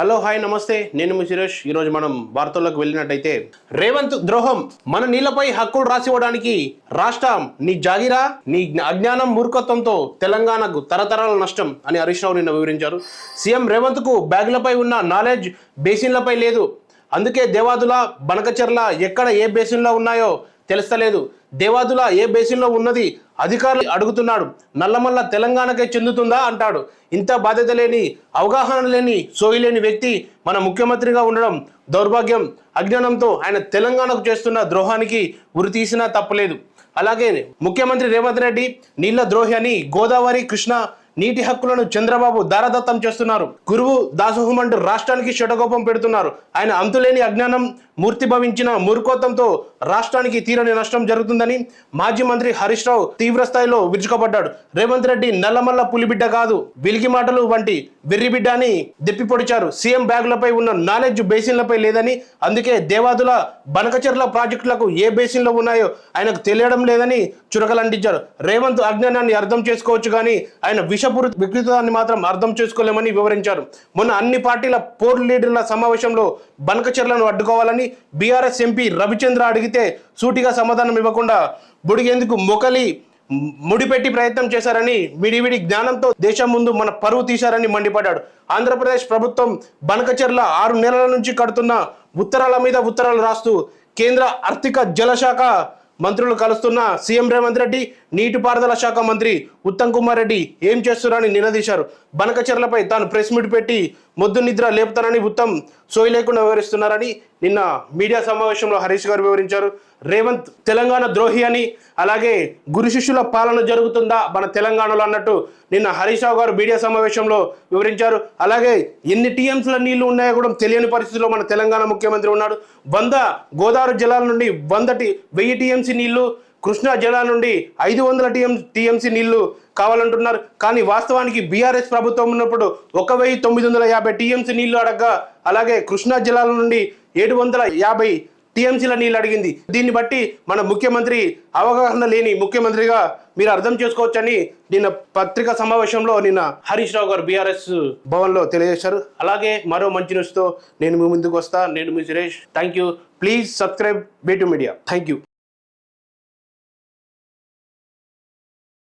Hello hi నమస్తే. నేను మీ సురేష్. ఈరోజు మనం వార్తల్లోకి వెళ్ళినట్టయితే రేవంత్ ద్రోహం. మన నీళ్ళపై హక్కులు రాసివ్వడానికి రాష్ట్రం నీ జాగిరా నీ అజ్ఞానం మూర్ఖత్వంతో తెలంగాణకు తరతరాల నష్టం అని హరీష్ రావు నిన్న వివరించారు. సీఎం రేవంత్కు బ్యాగులపై ఉన్న నాలెడ్జ్ బేసిన్లపై లేదు. అందుకే దేవాదుల బనకచెర్ల ఎక్కడ ఏ బేసిన్లో ఉన్నాయో తెలుస్తలేదు. దేవాదుల ఏ బేసిన్లో ఉన్నది? అధికారులు అడుగుతున్నాడు. నల్లమల్ల తెలంగాణకే చెందుతుందా? అంటాడు. ఇంత బాధ్యత లేని అవగాహన లేని సోయిలేని వ్యక్తి మన ముఖ్యమంత్రిగా ఉండడం దౌర్భాగ్యం. అజ్ఞానంతో ఆయన తెలంగాణకు చేస్తున్న ద్రోహానికి ఉరి తీసినా తప్పలేదు. అలాగే ముఖ్యమంత్రి రేవంత్ రెడ్డి నీళ్ళ ద్రోహి అని గోదావరి కృష్ణ నీటి హక్కులను చంద్రబాబు దారదత్తం చేస్తున్నారు. గురువు దాసోహం అంటూ రాష్ట్రానికి షటకోపం పెడుతున్నారు. ఆయన అంతులేని అజ్ఞానం మూర్తిభవించిన మూర్ఖోత్వంతో రాష్ట్రానికి తీరని నష్టం జరుగుతుందని మాజీ మంత్రి హరీష్ రావు తీవ్ర స్థాయిలో విరుచుకపడ్డాడు. రేవంత్ రెడ్డి నల్లమల్ల పులిబిడ్డ కాదు విలికి మాటలు వంటి వెర్రిబిడ్డ అని దెప్పి పొడిచారు సీఎం బ్యాగులపై ఉన్న నాలెడ్జ్ బేసిన్లపై లేదని అందుకే దేవాదుల బనకచెర్ల ప్రాజెక్టులకు ఏ బేసిన్లో ఉన్నాయో ఆయనకు తెలియడం లేదని చురకలంటించారు. రేవంత్ అజ్ఞానాన్ని అర్థం చేసుకోవచ్చు కానీ ఆయన విషపూరిత వికృతాన్ని మాత్రం అర్థం చేసుకోలేమని వివరించారు. మొన్న అన్ని పార్టీల పోర్ లీడర్ల సమావేశంలో బనకచర్లను అడ్డుకోవాలని బీఆర్ఎస్ ఎంపీ రవిచంద్ర అడిగితే సూటిగా సమాధానం ఇవ్వకుండా బుడిగేందుకు మొకలి ముడిపెట్టి ప్రయత్నం చేశారని విడివిడి జ్ఞానంతో దేశం ముందు మన పరువు తీశారని మండిపడ్డాడు. ఆంధ్రప్రదేశ్ ప్రభుత్వం బనకచెర్ల ఆరు నెలల నుంచి కడుతున్న ఉత్తరాల మీద ఉత్తరాలు రాస్తూ కేంద్ర ఆర్థిక జలశాఖ మంత్రులు కలుస్తున్న సీఎం రేవంత్ రెడ్డి నీటిపారుదల శాఖ మంత్రి ఉత్తమ్ కుమార్ రెడ్డి ఏం చేస్తున్నారని నిలదీశారు. బనకచెర్లపై తాను ప్రెస్ మీట్ పెట్టి మొద్దు నిద్ర లేపుతానని ఉత్తమ్ సోయి లేకుండా వివరిస్తున్నారని నిన్న మీడియా సమావేశంలో హరీష్ గారు వివరించారు. రేవంత్ తెలంగాణ ద్రోహి అని అలాగే గురు శిష్యుల పాలన జరుగుతుందా మన తెలంగాణలో అన్నట్టు నిన్న హరీష్ రావు గారు మీడియా సమావేశంలో వివరించారు. అలాగే ఎన్ని టీఎంసీల నీళ్ళు ఉన్నాయో కూడా తెలియని పరిస్థితిలో మన తెలంగాణ ముఖ్యమంత్రి ఉన్నాడు. వంద గోదావరి జిల్లాల నుండి వందటి వెయ్యి టీఎంసీ నీళ్ళు కృష్ణా జలాల నుండి ఐదు వందల టీఎం టీఎంసీ నీళ్ళు కావాలంటున్నారు. కానీ వాస్తవానికి బీఆర్ఎస్ ప్రభుత్వం ఉన్నప్పుడు ఒక వెయ్యి తొమ్మిది వందల యాభై టీఎంసీ నీళ్ళు అడగ్గా అలాగే కృష్ణా జలాల నుండి ఏడు వందల యాభై టీఎంసీల నీళ్ళు అడిగింది. దీన్ని బట్టి మన ముఖ్యమంత్రి అవగాహన లేని ముఖ్యమంత్రిగా మీరు అర్థం చేసుకోవచ్చని నిన్న పత్రికా సమావేశంలో నిన్న హరీష్ రావు గారు బీఆర్ఎస్ భవన్లో తెలియజేశారు. అలాగే మరో మంచి న్యూస్తో నేను మీ ముందుకు వస్తా. నేను మీ Suresh. Thank you please subscribe బేటు media thank you